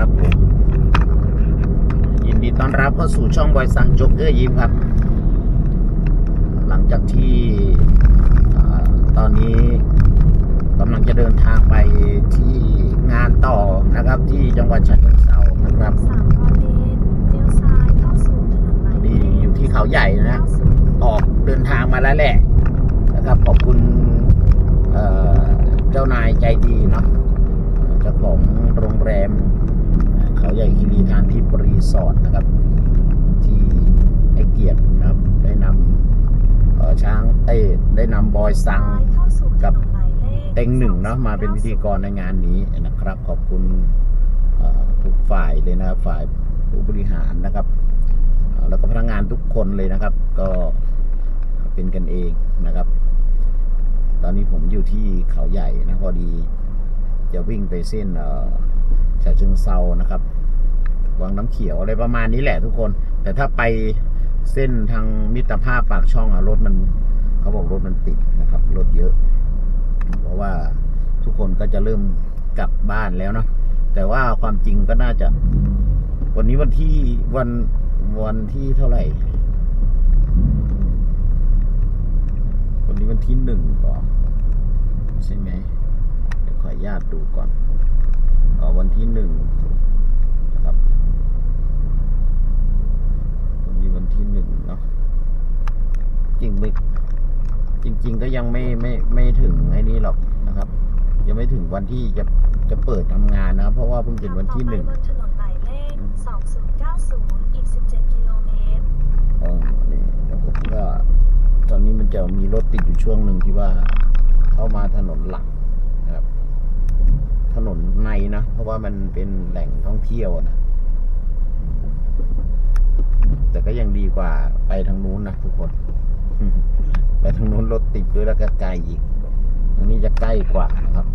ครับผมยินดีต้อนรับเข้าสู่ช่องบอยสังโจ๊กเกอร์ยิมครับ หลังจากที่อ่าตอนนี้กำลังจะเดินทางไปที่งานต่อนะครับ ที่จังหวัดฉะเชิงเทรานะครับสามร้อยเมตรเลี้ยวซ้ายเข้าสู่ถนนหมายเลดีขอยู่ที่เขาใหญ่นะ90ออกเดินทางมาแล้วแหละนะครับขอบคุณเอ่อเจ้านายใจดีเนาะเจ้าของโรงแรม เขาใหญ่คีรีทานทิพย์รีสอร์ทนะครับ ที่ให้เกียรตินะครับ ได้นำช้างเอ้ได้นำบอยซังเข้าสู่ถกับเต็งหนึ่งเนาะมาเป็นพิธีกรในงานนี้นะครับ ขอบคุณทุกฝ่ายเลยนะครับ ฝ่ายผู้บริหารนะครับ แล้วก็พนักงานทุกคนเลยนะครับ ก็เป็นกันเองนะครับ ตอนนี้ผมอยู่ที่เขาใหญ่นะพอดี จะวิ่งไปเส้นเฉะเชิงเซานะครับ วังน้ำเขียวอะไรประมาณนี้แหละทุกคน แต่ถ้าไปเส้นทางมิตรภาพปากช่องอะรถมันเขาบอกรถมันติดนะครับรถเยอะ เพราะว่าทุกคนก็จะเริ่มกลับบ้านแล้วเนาะแต่ว่าความจริงก็น่าจะ วันนี้วันที่วันวันที่เท่าไหร่ วันนี้วันที่หนึ่งก่อนใช่ไหมเดี๋ยวขออนุญาตดูก่อนอ๋อวันที่หนึ่งนะครับ วันนี้วันที่หนึ่งเนาะจริงไม่จริง ๆ ก็ยังไม่ไม่ไม่ถึงไอ้นี้หรอกนะครับ ยังไม่ถึงวันที่จะจะเปิดทำงานนะครับเพราะว่าเพิ่งเป็นวันที่หนึ่งต่อไปบนถนนหมายเลข2090อีก17กิโลเมตรอ๋อนี่เดี๋ยวผมก็ตอนนี้มันจะมีรถติดอยู่ช่วงหนึ่งที่ว่าเข้ามาถนนหลักนะครับ ถนนในนะ เพราะว่ามันเป็นแหล่งท่องเที่ยวนะ แต่ก็ยังดีกว่าไปทางนู้นนะทุกคน ไปทางนู้นรถติดด้วยแล้วก็ไกลอีกทางนี้จะใกล้กว่านะครับ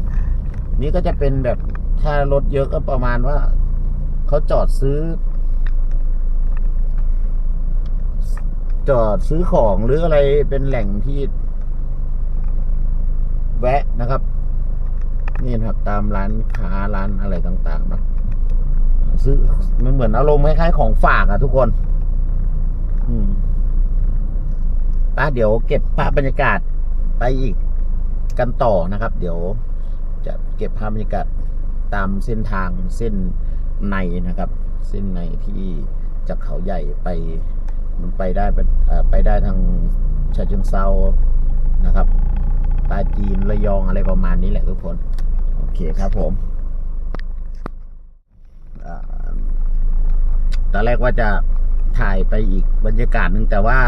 นี่ก็จะเป็นแบบถ้ารถเยอะก็ประมาณว่าเขาจอดซื้อ จอดซื้อของหรืออะไรเป็นแหล่งที่ แวะนะครับ นี่นะครับตามร้านค้าร้านอะไรต่างๆนะซื้อมันเหมือนอารมณ์คล้ายๆของฝากอะทุกคน ป้าเดี๋ยวเก็บภาพบรรยากาศไปอีกกันต่อนะครับ เดี๋ยวจะเก็บภาพบรรยากาศตามเส้นทางเส้นในนะครับ เส้นในที่จากเขาใหญ่ไป มันไปได้เป็นเอ่อไปได้ทางฉะเชิงเซานะครับปาจีนระยองอะไรประมาณนี้แหละทุกคน โอเคครับผมตอนแรกว่าจะ ถ่ายไปอีกบรรยากาศหนึ่งแต่ว่า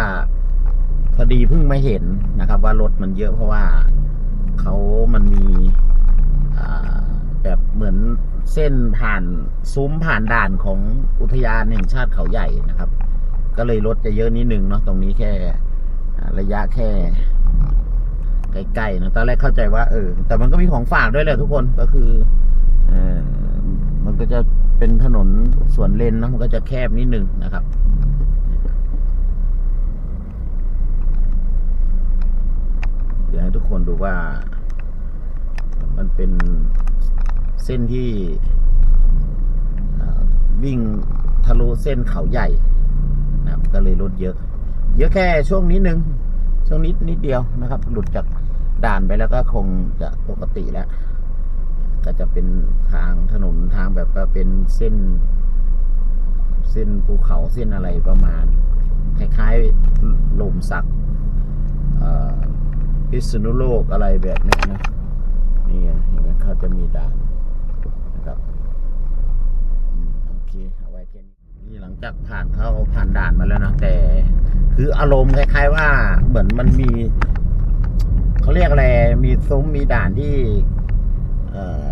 พอดีเพิ่งมาเห็นนะครับ ว่ารถมันเยอะเพราะว่าเขามันมีแบบเหมือนเส้นผ่านซุ้มผ่านด่านของอุทยานแห่งชาติเขาใหญ่นะครับ ก็เลยรถจะเยอะนิดนึงเนาะตรงนี้แค่ระยะแค่ใกล้ๆนะตอนแรกเข้าใจว่าเออแต่มันก็มีของฝากด้วยแหละทุกคนก็คือเออมันก็จะ เป็นถนนสวนเลนนะมันก็จะแคบนิดนึงนะครับเดี๋ยวให้ทุกคนดูว่า มันเป็นเส้นที่วิ่งทะลุเส้นเขาใหญ่นะครับก็เลยรถเยอะ เยอะแค่ช่วงนิดนึง ช่วงนิดนิดเดียวนะครับ หลุดจากด่านไปแล้วก็คงจะปกติแล้ว ก็จะเป็นทางถนนทางแบบว่าเป็นเส้น เส้นภูเขาเส้นอะไรประมาณ คล้ายๆลมสักอ่อพิษณุโลกอะไรแบบนี้นะนี่ไงเห็นไหมเขาจะมีด่านนะครับโอเคเอาไว้แค่นี้นี่หลังจากผ่านเข้าผ่านด่านมาแล้วนะแต่ คืออารมณ์คล้าย ๆ ว่าเหมือนมันมีเขาเรียกอะไร มีซุ้มมีด่านที่ เอ่อ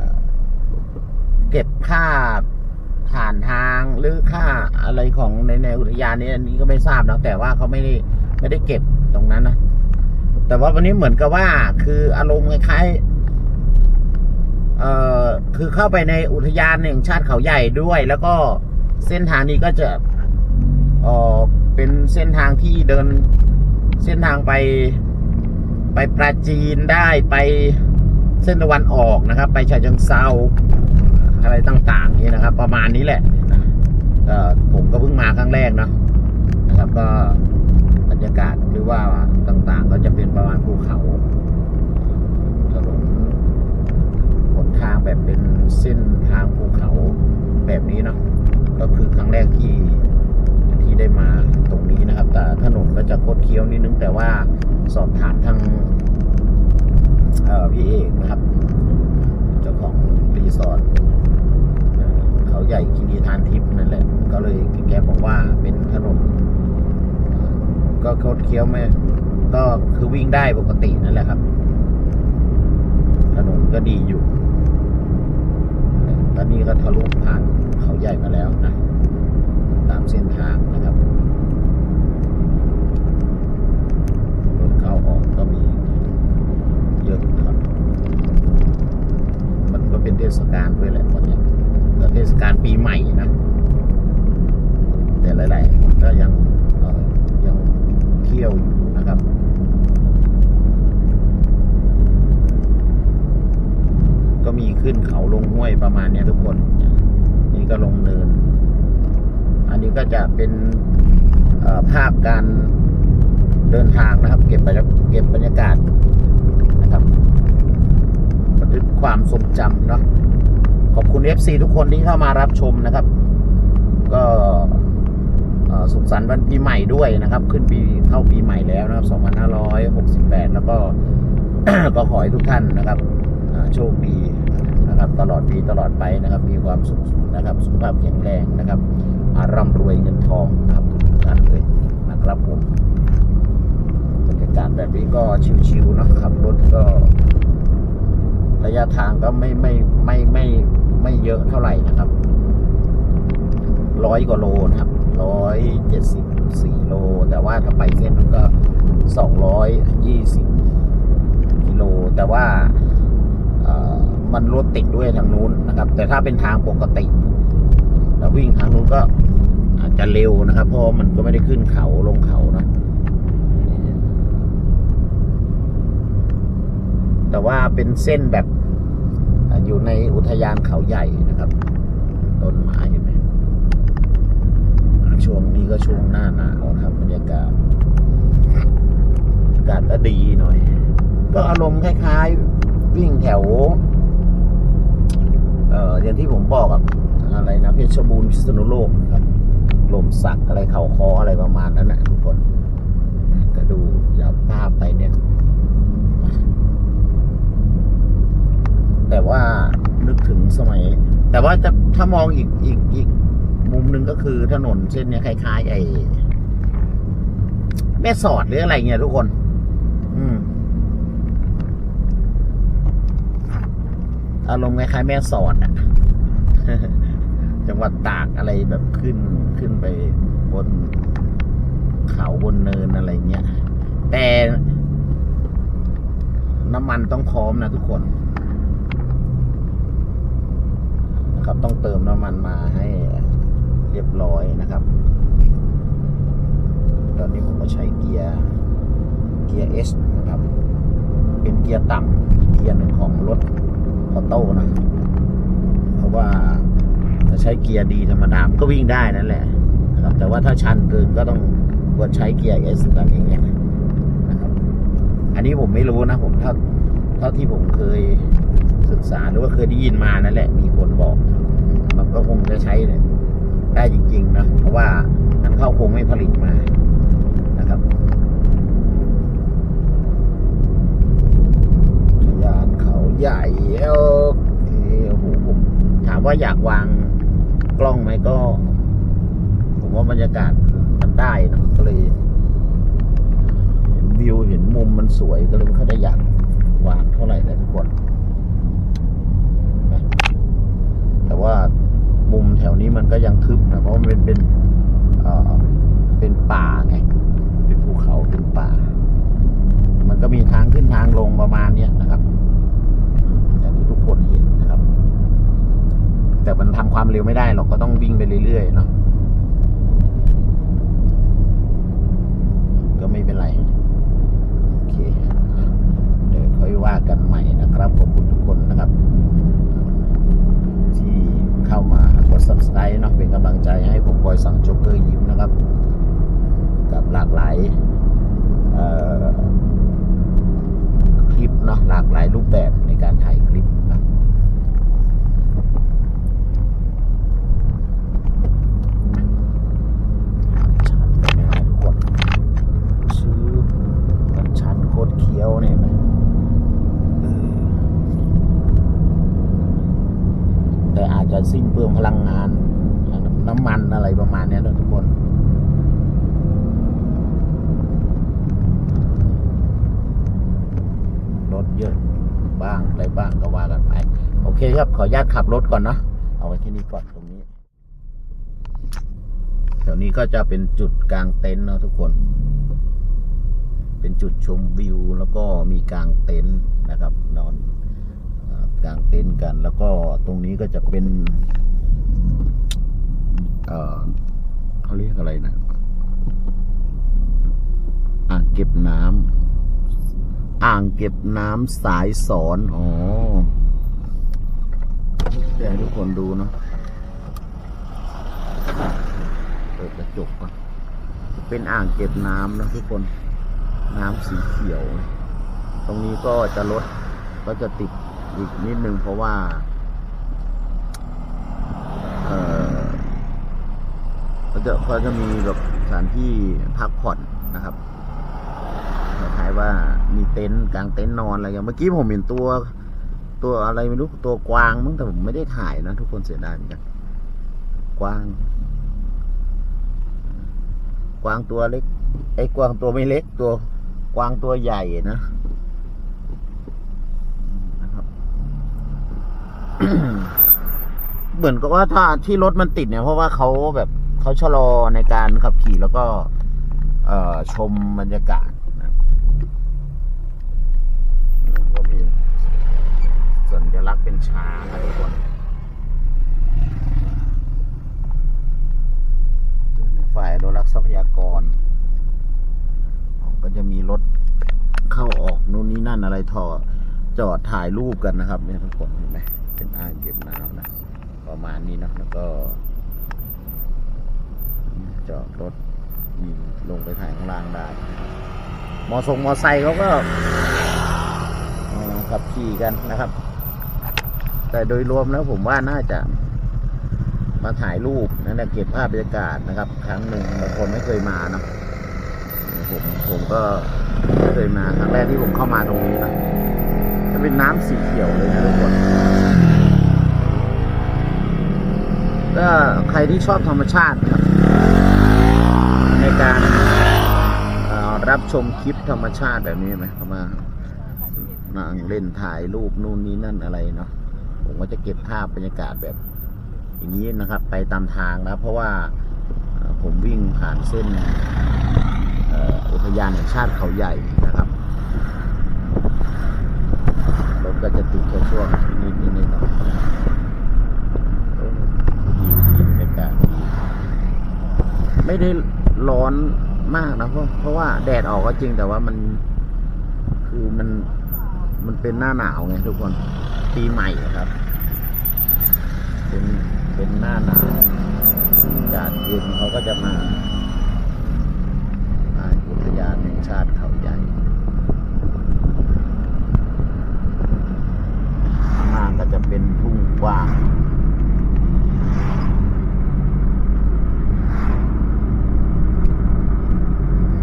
เก็บค่าผ่านทางหรือค่าอะไรของในในอุทยานนี้อันนี้ก็ไม่ทราบนะแต่ว่าเขาไม่ได้ไม่ได้เก็บตรงนั้นนะแต่ว่าวันนี้เหมือนกับว่า คืออารมณ์คล้ายๆเอ่อคือเข้าไปในอุทยานแห่งชาติเขาใหญ่ด้วย แล้วก็เส้นทางนี้ก็จะเออเป็นเส้นทางที่เดินเส้นทางไปไปปราจีนได้ไปเส้นตะวันออกนะครับ ไปฉะเชิงเซา อะไรต่างๆนี่นะครับ ประมาณนี้แหละนะก็ผมก็เพิ่งมาครั้งแรกเนาะนะครับก็บรรยากาศหรือว่าต่างๆ ก็จะเป็นประมาณภูเขาถนนหนทางแบบเป็นเส้นทางภูเขาแบบนี้เนาะก็คือครั้งแรกที่ที่ได้มาตรงนี้นะครับ แต่ถนนก็จะคดเคี้ยวนิดนึงแต่ว่าสอบถามทางเอ่อพี่เอกนะครับ เจ้าของรีสอร์ทเอ่อเขา ใหญ่กินีทานทิพย์นั่นแหละ ก็เลยแกบอกว่าเป็นถนนก็คดเคี้ยวไม่ก็คือวิ่งได้ปกตินั่นแหละครับ ถนนก็ดีอยู่ตอนนี้ก็ทะลุผ่านเขาใหญ่มาแล้วนะ ตามเส้นทางนะครับรถเข้าออกก็มีเยอะครับ มันก็เป็นเทศกาลด้วยแหละวันนี้ ก็เทศกาลปีใหม่นะ แต่หลายๆคนก็ยังยังเที่ยวอยู่นะครับก็มีขึ้นเขาลงห้วยประมาณนี้ทุกคน นี่ก็ลงเนิน อันนี้ก็จะเป็นภาพการเดินทางนะครับ เก็บบรรยเก็บบรรยากาศนะครับบันทึกความทรงจำเนาะ ขอบคุณ FC ทุกคนที่เข้ามารับชมนะครับ ก็สุขสันต์วันปีใหม่ด้วยนะครับ ขึ้นปีเข้าปีใหม่แล้วนะครับ 2568 แล้วก็ก็ขอให้ทุกท่านนะครับโชคดีนะครับ ตลอดปีตลอดไปนะครับ มีความสุขนะครับ สุขภาพแข็งแรงนะครับอาร่ำรวยเงินทองนะครับทุกท่านเลยนะครับผมบรรยากาศแบบนี้ก็ชิวๆนอะขับรถก็ระยะทางก็ไม่ไม่ไม่ไม่ ไม่เยอะเท่าไหร่นะครับร้อยกว่าโลนะครับร้อยเจ็ดสิบสี่โล แต่ว่าถ้าไปเส้นมันก็สองร้อยยี่สิบกิโล แต่ว่ามันรถติดด้วยทางนู้นนะครับ แต่ถ้าเป็นทางปกติเราวิ่งทางนู้นก็อาจจะเร็วนะครับ เพราะมันก็ไม่ได้ขึ้นเขาลงเขานะแต่ว่าเป็นเส้นแบบ อยู่ในอุทยานเขาใหญ่นะครับ ต้นไม้เห็นไหมช่วงนี้ก็ช่วงหน้าหนาวครับบรรยากาศอากาศก็ดีหน่อย ก็อารมณ์คล้ายๆ วิ่งแถว เอ่ออย่างที่ผมบอกอะอะไรนะเพชรบูรณ์พิษณุโลกนะครับลมสักอะไรเข่าคออะไรประมาณนั้นนะทุกคน ก็ดูอย่าภาพไปเนี่ย แต่ว่านึกถึงสมัย แต่ว่าจะถ้ามองอีกอีกอีกมุมหนึ่งก็คือถนนเส้นเนี้ยคล้ายๆไอ้แม่สอดหรืออะไรเงี้ยทุกคน อืมอารมณ์คล้ายๆแม่สอดอะจังหวัดตากอะไรแบบขึ้นขึ้นไปบนเขาบนเนินอะไรเงี้ย แต่น้ำมันต้องพร้อมนะทุกคน นะครับ ต้องเติมน้ำมันมาให้เรียบร้อยนะครับ ตอนนี้ผมก็ใช้เกียร์เกียร์ S นะครับ เป็นเกียร์ต่ำเกียร์หนึ่งของรถออโต้นะเพราะว่าถ้าใช้เกียร์ดีธรรมดามก็วิ่งได้นั่นแหละนะครับ แต่ว่าถ้าชันเกินก็ต้องควรใช้เกียร์ S แบบอย่างเงี้ยนะครับ อันนี้ผมไม่รู้นะผมเท่าเท่าที่ผมเคย ศึกษาหรือว่าเคยได้ยินมานั่นแหละมีคนบอก มันก็คงจะใช้เนี่ยได้จริงๆนะเพราะว่านันเข้าคงไม่ผลิตมานะครับยานเขาใหญ่โอเคโอ้โหถามว่าอยากวางกล้องไหมก็ ผมว่าบรรยากาศมันได้นะก็เลย เห็นวิวเห็นมุมมันสวยก็เลยไม่ค่อยได้อยากวางเท่าไหร่เลยทุกคนนะแต่ว่ามุมแถวนี้มันก็ยังทึบนะ เป็นเป็นเอ่อเป็นป่าไงเป็นภูเขาเป็นป่า มันก็มีทางขึ้นทางลงประมาณเนี้ยนะครับอย่างที่ทุกคนเห็นนะครับ แต่มันทำความเร็วไม่ได้หรอกก็ต้องวิ่งไปเรื่อยๆเนาะก็ไม่เป็นไรโอเคเดี๋ยวค่อยว่ากัน ไกด์นะเป็นกำลังใจให้ผมบอยสั่งจ็อกเกอร์ยิ้มนะครับ กับหลากหลายคลิปนะหลากหลายรูปแบบ ก่อนเนะ เอาไว้ที่นี่ก่อนตรงนี้แถวนี้ก็จะเป็นจุดกลางเต็นท์นะทุกคน เป็นจุดชมวิวแล้วก็มีกลางเต็นท์นะครับ นอนอกลางเต็นท์กัน แล้วก็ตรงนี้ก็จะเป็นเออเขาเรียกอะไรนะอ่างเก็บน้ำอ่างเก็บน้ำสายสอน อ๋อ เดี๋ยวทุกคนดูเนาะเปิดกระจกก่อนเป็นอ่างเก็บน้ำนะทุกคน น้ำสีเขียว ตรงนี้ก็จะลดก็จะติดอีกนิดนึงเพราะว่าเอ่อก็จะก็จะมีแบบสถานที่พักผ่อนนะครับคล้ายว่ามีเต็นท์กลางเต็นท์นอนอะไรอย่างเมื่อกี้ผมเห็นตัว ตัวอะไรไม่รู้ตัวกวางมั้งแต่ผมไม่ได้ถ่ายนะทุกคนเสียดายเหมือนกันกวาง กวางตัวเล็ก ไอ้กวางตัวไม่เล็กตัวกวางตัวใหญ่นะเหมือนกับว่าถ้าที่รถมันติดเนี่ยเพราะว่าเขาแบบเขาชะลอในการขับขี่แล้วก็ เออชมบรรยากาศนะก็มีสัญลั กเป็นช้างนะทุกคนฝ่ายอนุรักษ์ทรัพยากร ก็จะมีรถเข้าออกนู่นนี่นั่นอะไรทอจอดถ่ายรูปกันนะครับเนี่ยทุกคนเห็นไหมเป็นอ่างเก็บน้ำนะประมาณนี้นะแล้วก็จอดรถนี่ลงไปถ่ายข้างล่างได้ มอทรงมอไซค์เขาก็ขับขี่กันนะครับ แต่โดยรวมแล้วผมว่าน่าจะมาถ่ายรูปนั่นแหละเก็บภาพบรรยากาศนะครับ ครั้งหนึ่งบางคนไม่เคยมาเนาะผมผมก็ไม่เคยมาครั้งแรกที่ผมเข้ามาตรงนี้นะจะเป็นน้ำสีเขียวเลยนะทุกคนก็ใครที่ชอบธรรมชาติครับ ในการรับชมคลิปธรรมชาติแบบนี้ไหมเขามานั่งเล่นถ่ายรูปนู่นนี่นั่นอะไรเนาะ ผมก็จะเก็บภาพบรรยากาศแบบ อย่างนี้นะครับ ไปตามทางนะเพราะว่าผมวิ่งผ่านเส้นอุทยานแห่งชาติเขาใหญ่นะครับรถก็จะติดแค่ช่วงนิดนิดนิดหน่อยดีดีบรรยากาศดีไม่ได้ร้อนมากนะเพราะเพราะว่าแดดออกก็จริงแต่ว่ามันคือมันมันเป็นหน้าหนาวไงทุกคน ปีใหม่ครับ เป็นเป็นหน้าหนาวอากาศเย็นเขาก็จะมามาอุทยานแห่งชาติเขาใหญ่ข้างล่าก็จะเป็นทุ่งกว้าง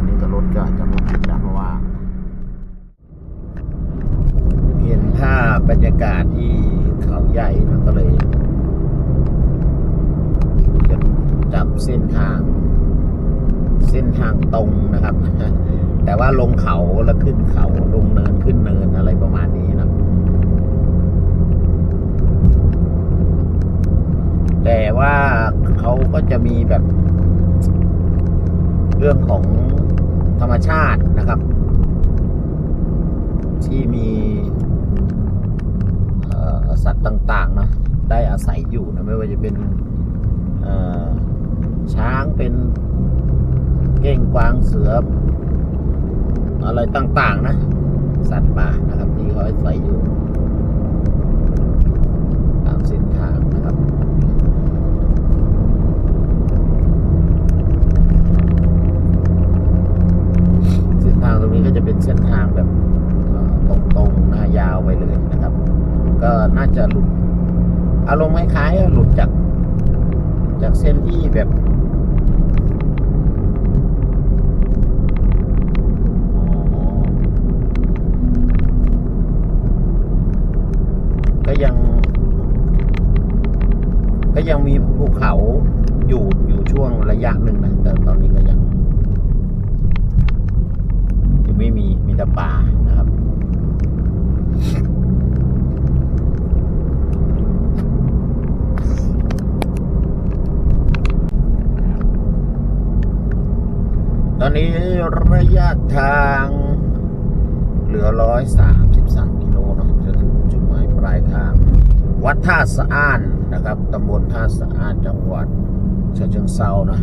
นี่ก็รถก็จะม่ติดนะเพราะว่า เห็นภาบรรยากาศที่เขาใหญ่มันก็เลยจะจับเส้นทาง เส้นทางตรงนะครับ แต่ว่าลงเขาแล้วขึ้นเขาลงเนินขึ้นเนินอะไรประมาณนี้นะแต่ว่าเขาก็จะมีแบบ เรื่องของธรรมชาตินะครับ ที่มี สัตว์ต่างๆนะได้อาศัยอยู่นะไม่ว่าจะเป็นช้างเป็นเก้งกวางเสือ อะไรต่างๆ นะ สัตว์ป่านะครับที่เขาอาศัยอยู่ ตามเส้นทางนะครับเส้นทางตรงนี้ก็จะเป็นเส้นทางแบบ ก็น่าจะหลุด อารมณ์คล้ายๆหลุดจาก จากเส้นที่แบบก็ยัง ก็ยังมีภูเขาอยู่อยู่ช่วงระยะหนึ่งนะแต่ตอนนี้ก็ยังยังไม่มีมีแต่ป่านะครับ ตอนนี้ระยะทางเหลือร้อยสามสิบสามกิโลเนาะจะถึงจุดหมายปลายทาง วัดท่าสะอ้านนะครับตำบลท่าสะอ้านจังหวัดฉะเชิงเซานะ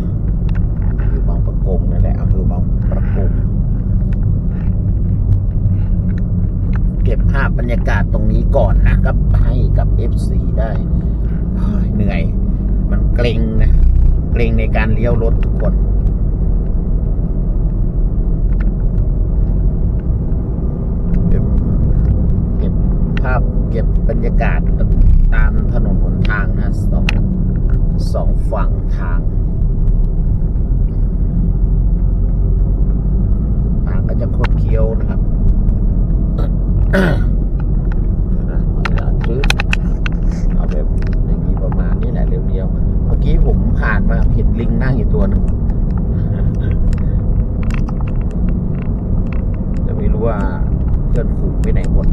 อยู่บางประกงนั่นแหละอำเภอบางประกงเก็บภาพบรรยากาศตรงนี้ก่อนนะครับ ให้กับ FC ได้เฮ้เหนื่อย มันเกรงนะ เกรงในการเลี้ยวรถทุกคน เก็บเก็บภาพเก็ บรรยากาศตามถนนหนทางนะสองสองฝั่งทางทางก็จะคดเคี้ยวนะครับ เดี๋ยวนะเอาเวลาจืดเอาแบบอย่างนี้ประมาณนี้แหละเรียวๆ เมื่อกี้ผมผ่านมาเห็นลิงนั่งอยู่ตัวหนึง แต่ไม่รู้ว่าเพื่อนฝูงไปไหนหมด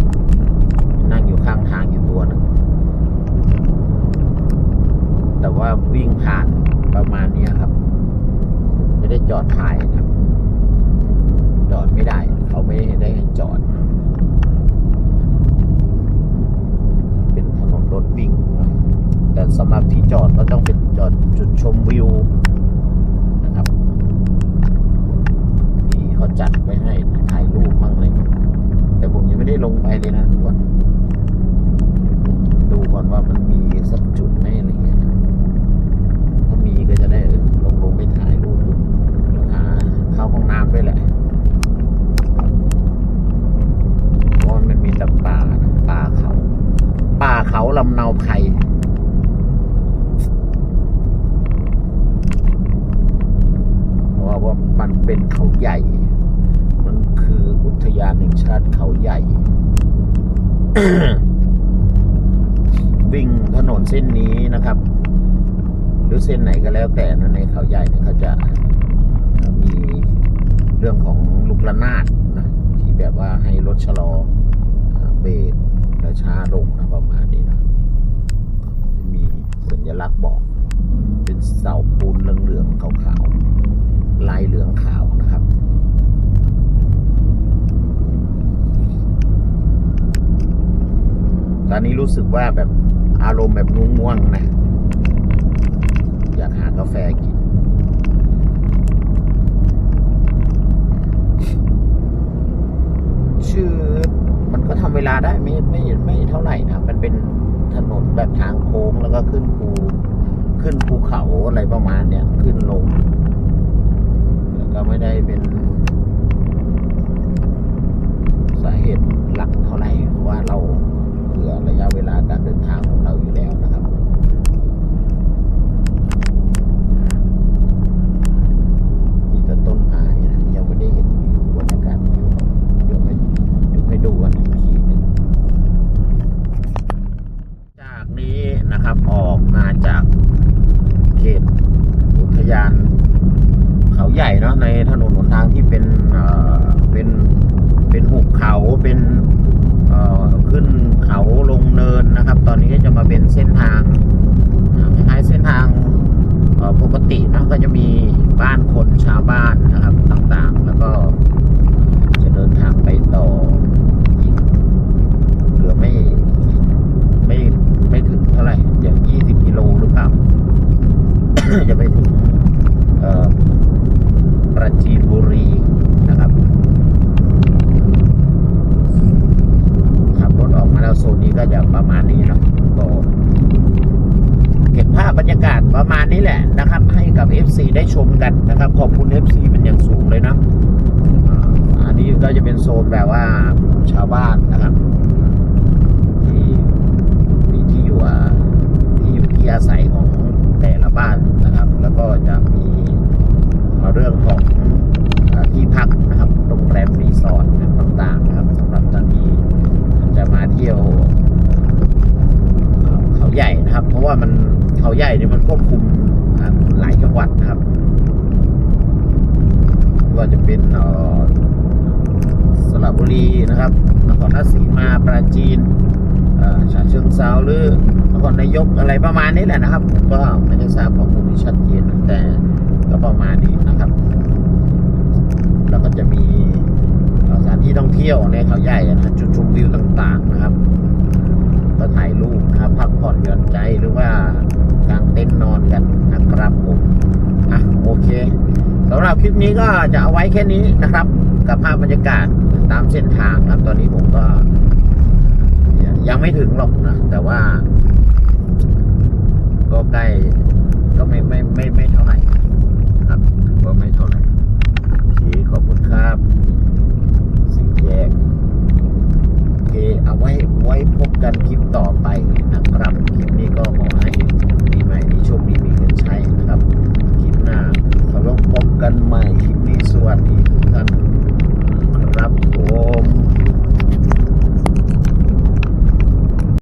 นั่งอยู่ข้างทางอยู่ตัวหนึง แต่ว่าวิ่งผ่านประมาณเนี้ยครับ ไม่ได้จอดถ่ายนะครับ จอดไม่ได้ เขาไม่ได้ให้จอด เป็นถนนรถวิ่งนะแต่สำหรับที่จอดก็ต้องเป็นจอดจุดชมวิวนะครับที่เขาจัดไว้ให้ถ่ายรูปบ้างเลยแต่ผมยังไม่ได้ลงไปเลยนะทุกคน ดูก่อนว่ามันมีสักจุดไหมอะไรเงี้ย ถ้ามีก็จะได้เออลงลงไปถ่ายรูปดูหาเข้าห้องน้ำด้วยแหละ เพราะว่ามันมีแต่ป่านะป่าเขา ป่าเขาลำเนาไพรเพราะว่ามันเป็นเขาใหญ่ มันคืออุทยานแห่ง ชาติเขาใหญ่ วิ่งถนนเส้นนี้นะครับ หรือเส้นไหนก็แล้วแต่นะในเขาใหญ่เนี่ยเขาจะมีเรื่องของลูกระนาดนะที่แบบว่าให้รถชะลอเบรกแล้วช้าลงนะประมาณนี้นะมีสัญลักษณ์บอก เป็นเสาปูนเหลืองๆขาวๆลายเหลืองขาวนะครับ ตอ นี้รู้สึกว่าแบบอารมณ์แบบง่วงๆนะ อยากหากาแฟกิน ชื่อ มันก็ทำเวลาได้ไม่ไม่ไม่เท่าไหร่นะ มันเป็นถนนแบบทางโค้งแล้วก็ขึ้นภูขึ้นภูเขาอะไรประมาณเนี้ยขึ้นลง แล้วก็ไม่ได้เป็นสาเหตุหลักเท่าไหร่เพราะว่าเรา เผื่อระยะเวลาการเดินทางของเราอยู่แล้วนะครับ มีแต่ต้นไม้นะยังไม่ได้เห็นวิวบรรยากาศวิวเดี๋ยวไปเดี๋ยวไปดูกันอีกทีหนึ่งจากนี้นะครับออกมาจากเขตอุทยาน เขาใหญ่เนาะในถนนหนทางที่เป็นเอ่อเป็นเป็นหุบเขาเป็นเอ่อขึ้นเขาลงเนินนะครับ ตอนนี้ก็จะมาเป็นเส้นทางอ่าคล้ายๆเส้นทางเอ่อปกติเนอะก็จะมีบ้านคนชาวบ้านนะครับต่างๆ แล้วก็จะเดินทางไปต่ออีกเหลือไม่ไม่ไม่ถึงเท่าไหร่อย่างยี่สิบกิโลหรือเปล่า จะไปถึงเอ่อ ปราจีนบุรีนะครับ ขับรถออกมาแล้วโซนนี้ก็จะประมาณนี้เนาะก็เก็บภาพบรรยากาศประมาณนี้แหละนะครับ ให้กับ FC ได้ชมกันนะครับ ขอบคุณ FC เป็นอย่างสูงเลยนะอ่าอันนี้ก็ ก็จะเป็นโซนแบบว่าชาวบ้านนะครับ ที่มีที่อยู่อะที่อยู่ที่อาศัยของแต่ละบ้านนะครับ แล้วก็จะมีเรื่องของอ่าที่พักนะครับโรงแรมรีสอร์ทต่างๆนะครับสำหรับท่านที่จะมาเที่ยว เขาใหญ่นะครับ เพราะว่ามันเขาใหญ่เนี่ยมันควบคุมอ่าหลายจังหวัดนะครับไม่ว่าจะเป็นเอ่อสระบุรีนะครับนค รราชสีมาปราจีนฉะเชิงเซาหรือนครนายกอะไรประมาณนี้แหละนะครับผมก็ไม่ได้ทราบข้อมูลที่ชัดเจนแต่ก็ประมาณนี้นะครับ แล้วก็จะมีสถานที่ท่องเที่ยวในเขาใหญ่นะจุดชมวิวต่างๆนะครับ ก็ถ่ายรูปนะครับพักผ่อนหย่อนใจหรือว่ากางเต็นท์นอนกันนะครับผมอะโอเค สำหรับคลิปนี้ก็จะเอาไว้แค่นี้นะครับ กับภาพบรรยากาศตามเส้นทางครับ ตอนนี้ผมก็ ยังไม่ถึงหรอกนะ แต่ว่า ก็ใกล้ก็ไม่ไม่ไม่ไม่เท่าไหร่ครับ ก็ไม่เท่าไหร่โอเขอบคุณครับสิ่แยกโอเคเอาไว้ไว้พบกันคลิปต่อไปนะครับ คลิปนี้ก็ขอให้ พบกันใหม่คลิปนี้สวัสดีทุกท่านครับผม